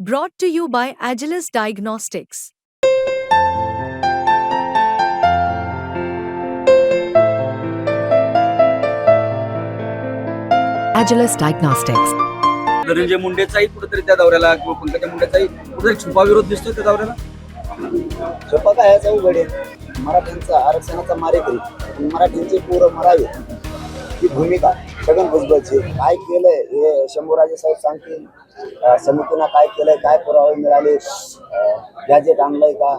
Brought to you by Agilus Diagnostics. Agilus Diagnostics. Dhananjay मुंडेचाही कुठेतरी त्या दौऱ्याला किंवा पंकजा मुंडेचाही कुठेतरी छुपा विरोध दिसतोय त्या दौऱ्याला सोपा काय याचा उघड आहे मराठ्यांचा आरक्षणाचा मारेकरी आणि मराठ्यांचे पोरं मरावे ही भूमिका छगन भुजबळची काय केलंय? हे शंभूराजे साहेब सांगतील. समितीनं काय केलंय काय पुरावे मिळाले? गॅजेट आणलंय का?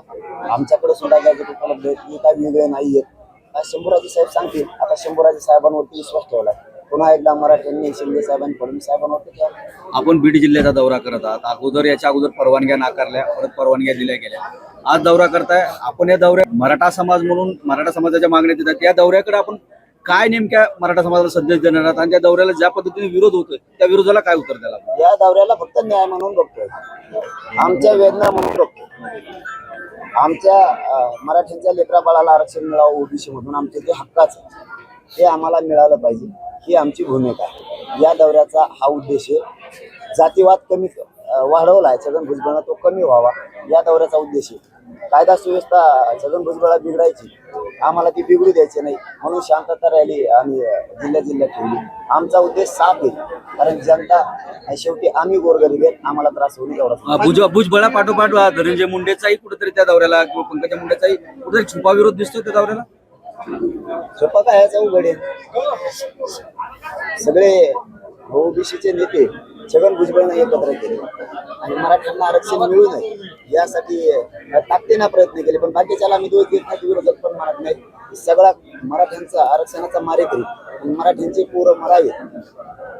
आमच्याकडे सुद्धा गॅजेट उपलब्ध आहेत. हे काय वेगळे नाहीयेत काय शंभूराजे साहेब सांगतील? आता शंभूराजे साहेबांवरती विश्वास ठेवलाय पुन्हा एकदा मराठ्यांनी शिंदे साहेबांनी फडणवीस साहेबांवरती आपण बीड जिल्ह्याचा दौरा करत आहात. अगोदर याच्या अगोदर परवानग्या नाकारल्या परत परवानग्या दिल्या गेल्या. आज दौरा करताय. आपण या दौऱ्या मराठा समाज म्हणून मराठा समाजाच्या मागण्या देतात. त्या दौऱ्याकडे आपण काय नेमक्या मराठा समाजाला संदेश देणार आहात? आणि त्या दौऱ्याला ज्या पद्धतीने विरोध होतोय त्या विरोधाला काय उत्तर द्यायला या दौऱ्याला फक्त न्याय म्हणून बघतोय. आमच्या वेदना म्हणून बघतोय. आमच्या अं, मराठ्यांच्या लेकरा बाळाला आरक्षण मिळावं ओबीसी मधून आमचे जे हक्काचं आहे, ते आम्हाला मिळालं पाहिजे. ही आमची भूमिका आहे. या दौऱ्याचा हा उद्देश आहे. जातीवाद कमी अं, वाढवला आहे. छगन भुजबळांना तो कमी व्हावा. या दौऱ्याचा उद्देश आहे. कायदा सुव्यवस्था छगन भुजबळा बिघडायची. आम्हाला ती बिघडू द्यायची नाही. म्हणून शांतता राहिली आणि जिल्ह्या जिल्ह्यात ठेवली. आमचा उद्देश साफ आहे. कारण जनता शेवटी आम्ही गोरगरीब आहेत. आम्हाला त्रास नये एवढा भुजबळा पाठोपाठ धनंजय मुंडेचाही कुठेतरी त्या दौऱ्याला किंवा पंकजा मुंडेचाही कुठेतरी छुपा विरोध दिसतोय त्या दौऱ्याला? सोपा काय याचा उघड आहे. सगळे ओबीसीचे नेते छगन भुजबळनं एकत्र केले. आणि मराठ्यांना आरक्षण मिळू नये यासाठी ताकदीनं प्रयत्न केले पण बाकीच्याला आम्ही दोष देत नाही विरोधक पण मारत नाही सगळा मराठ्यांचा आरक्षणाचा मारेकरी. आणि मराठ्यांचे पोरं मरावे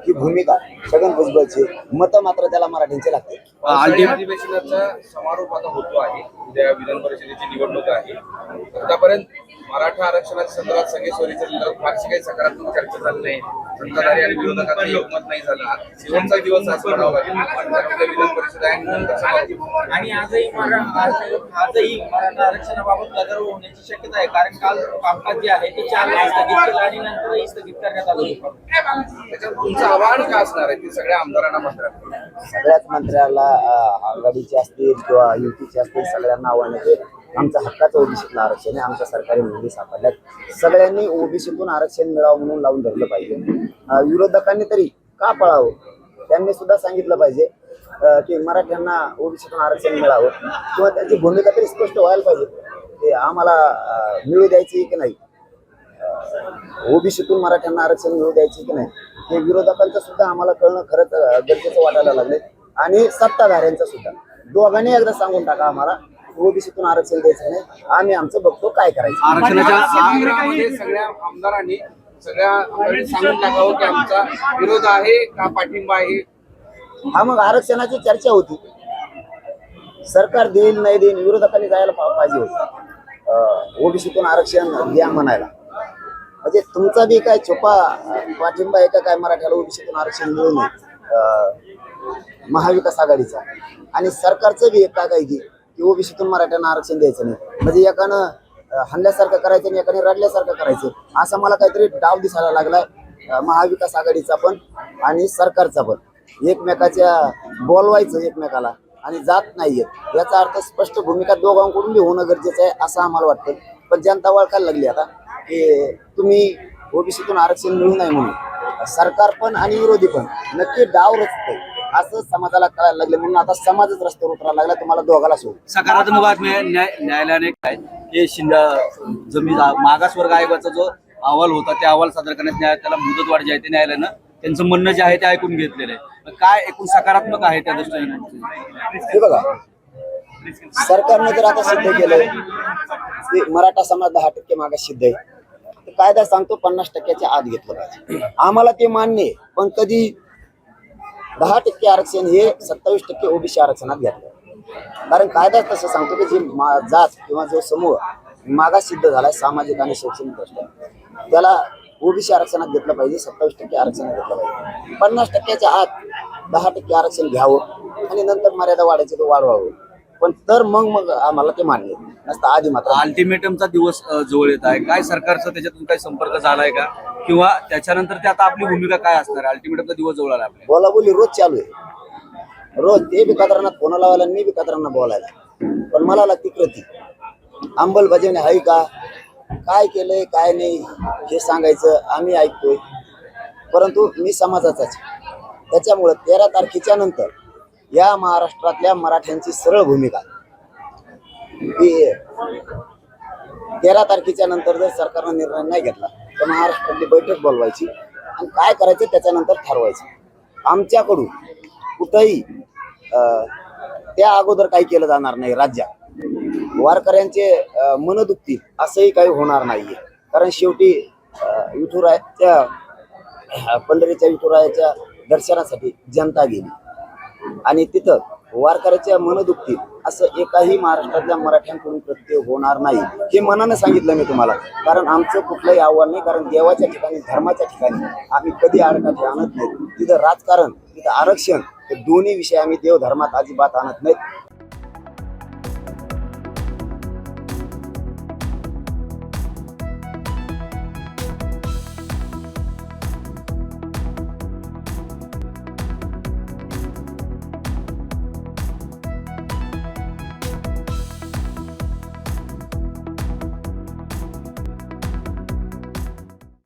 ही भूमिका छगन भुजबळची मतं मात्र त्याला मराठ्यांची लागते. अधिवेशनाचा समारोप आता होतो आहे. उद्या विधान परिषदेची निवडणूक आहे. आतापर्यंत मराठा आरक्षणाच्या संदर्भात सगळे सोयीचे लिलाव फारशी काही सकारात्मक चर्चा झाली नाही. सत्ताधारी आणि विरोधकांचं एकमत नाही झालं. शेवटचा दिवस आज म्हणावा लागेल. उद्या विधान परिषद आहे. आणि आजही आजही मराठा आरक्षणाबाबत गदारोळ होण्याची शक्यता आहे. कारण काल कामकाज जे आहे ते चार वेळा स्थगित केलं आणि नंतरही स्थगित करण्यात आलं. त्याच्यात तुमचं आव्हान काय असणार आहे? ते सगळ्या आमदारांना मंत्र्यांना सगळ्याच मंत्र्याला आघाडीचे असतील किंवा युतीचे असतील सगळ्यांना आव्हान आहे आमचं हक्काचं ओबीसीतलं आरक्षण आहे आमच्या सरकारी नोंदी सापडल्यात. सगळ्यांनी ओबीसीतून आरक्षण मिळावं म्हणून लावून धरलं पाहिजे. विरोधकांनी तरी का पळावं? त्यांनी सुद्धा सांगितलं पाहिजे की मराठ्यांना ओबीसीतून आरक्षण मिळावं. किंवा त्यांची भूमिका तरी स्पष्ट व्हायला पाहिजे. ते आम्हाला मिळू द्यायची की नाही? ओबीसीतून मराठ्यांना आरक्षण मिळू द्यायचे की नाही? हे विरोधकांचं सुद्धा आम्हाला कळणं खरंच गरजेचं वाटायला लागले आणि सत्ताधाऱ्यांचं सुद्धा. दोघांनी एकदा सांगून टाका आम्हाला ओबीसीतून आरक्षण द्यायचं नाही आम्ही आमचं बघतो काय करायचं. आरक्षणाच्या सगळ्या आमदारांनी सगळ्या सांगून टाकावं की आमचा विरोध आहे का पाठिंबा आहे? हा मग आरक्षणाची चर्चा होती. सरकार देईल नाही देईल विरोधकांनी जायला पाहिजे होतं. ओबीसीतून आरक्षण द्या म्हणायला. म्हणजे तुमचा बी काय छुपा पाठिंबा आहे का काय मराठ्याला ओबीसीतून आरक्षण मिळू नये महाविकास आघाडीचा. आणि सरकारचं बी एक काय की ओबीसीतून मराठ्यांना आरक्षण द्यायचं नाही. म्हणजे एकानं हल्ल्यासारखं करायचं आणि एकाने रडल्यासारखं करायचं. असा मला काहीतरी डाव दिसायला लागलाय महाविकास आघाडीचा पण आणि सरकारचा पण. एकमेकाच्या बोलवायचं एकमेकाला आणि जात नाहीयेत याचा अर्थ स्पष्ट भूमिका दोघांकडून बी होणं गरजेचं आहे असं आम्हाला वाटतं. पण जनता वळखायला लागली आता. की तुम्ही ओबीसीतून आरक्षण मिळू नये म्हणून. सरकार पण आणि विरोधी पण नक्की डाव रचतंय. असं समाजाला कळायला लागले म्हणून आता समाजच रस्त्यावर उतरायला लागला. तुम्हाला दोघाला सोड सकारात्मक बातमी न्यायालयाने काय हे शिंदा जमीन मागासवर्ग आयोगाचा जो अहवाल होता त्या अहवाल सादर करण्यास न्याय त्याला मुदतवाढ जी आहे ते न्यायालयानं त्यांचं म्हणणं जे आहे ते ऐकून घेतलेलं आहे. काय एकूण सकारात्मक आहे त्या दृष्टीने हे बघा. सरकारने जर आता सिद्ध केलं की मराठा समाज दहा टक्के मागास सिद्ध आहे. कायदा सांगतो पन्नास टक्क्याच्या आत घेतलं पाहिजे. आम्हाला ते मान्य आहे पण कधी दहा टक्के आरक्षण हे सत्तावीस टक्के ओबीसी आरक्षणात घेतलं. कारण कायदा तसं सांगतो की जे मा- जात किंवा जो समूह मागास सिद्ध झालाय सामाजिक आणि शैक्षणिक दृष्ट्या. त्याला ओबीसी आरक्षणात घेतलं पाहिजे सत्तावीस टक्के आरक्षणात घेतलं पाहिजे. पन्नास टक्क्याच्या आत दहा टक्के आरक्षण घ्यावं आणि नंतर मर्यादा वाढायची तो वाढवावं. पण तर मग मग आम्हाला ते मान्य नसतं आधी मात्र. अल्टिमेटमचा दिवस अ, जवळ येत आहे. काय सरकारचा त्याच्यातून काही संपर्क झालाय का? किंवा त्याच्यानंतर ते आता आपली भूमिका काय असणार अल्टिमेटमचा दिवस जवळ आला आपल्या. बोलाबोली रोज चालू आहे. रोज ते बी कदरांना फोन लावायला आणि मी बी कदरांना बोलायला. पण मला लागते कृती. अंमलबजावणी आहे का? काय केलंय काय नाही हे सांगायचं आम्ही ऐकतोय. परंतु मी समाजाचाच आहे. त्याच्यामुळं तेरा तारखेच्या नंतर या महाराष्ट्रातल्या मराठ्यांची सरळ भूमिका. तेरा तारखेच्या नंतर जर सरकारनं निर्णय नाही घेतला तर महाराष्ट्रातली बैठक बोलवायची आणि काय करायचं त्याच्यानंतर ठरवायचं. आमच्याकडून कुठंही अं, त्या अगोदर काही केलं जाणार नाही राज्यात. वारकऱ्यांचे मन दुखतील असंही काही होणार नाहीये. कारण शेवटी अं, विठुरायाच्या पंढरीच्या विठुरायाच्या दर्शनासाठी जनता गेली. आणि तिथं वारकऱ्याच्या मन दुखतील असं एकाही महाराष्ट्रातल्या मराठ्यांकडून कृत्य होणार नाही हे मनानं सांगितलं मी तुम्हाला. कारण आमचं कुठलंही आव्हान नाही कारण देवाच्या ठिकाणी धर्माच्या ठिकाणी आम्ही कधी आडकाठी आणत नाही. तिथं राजकारण तिथं आरक्षण हे दोन्ही विषय आम्ही देव धर्मात अजिबात आणत नाहीत.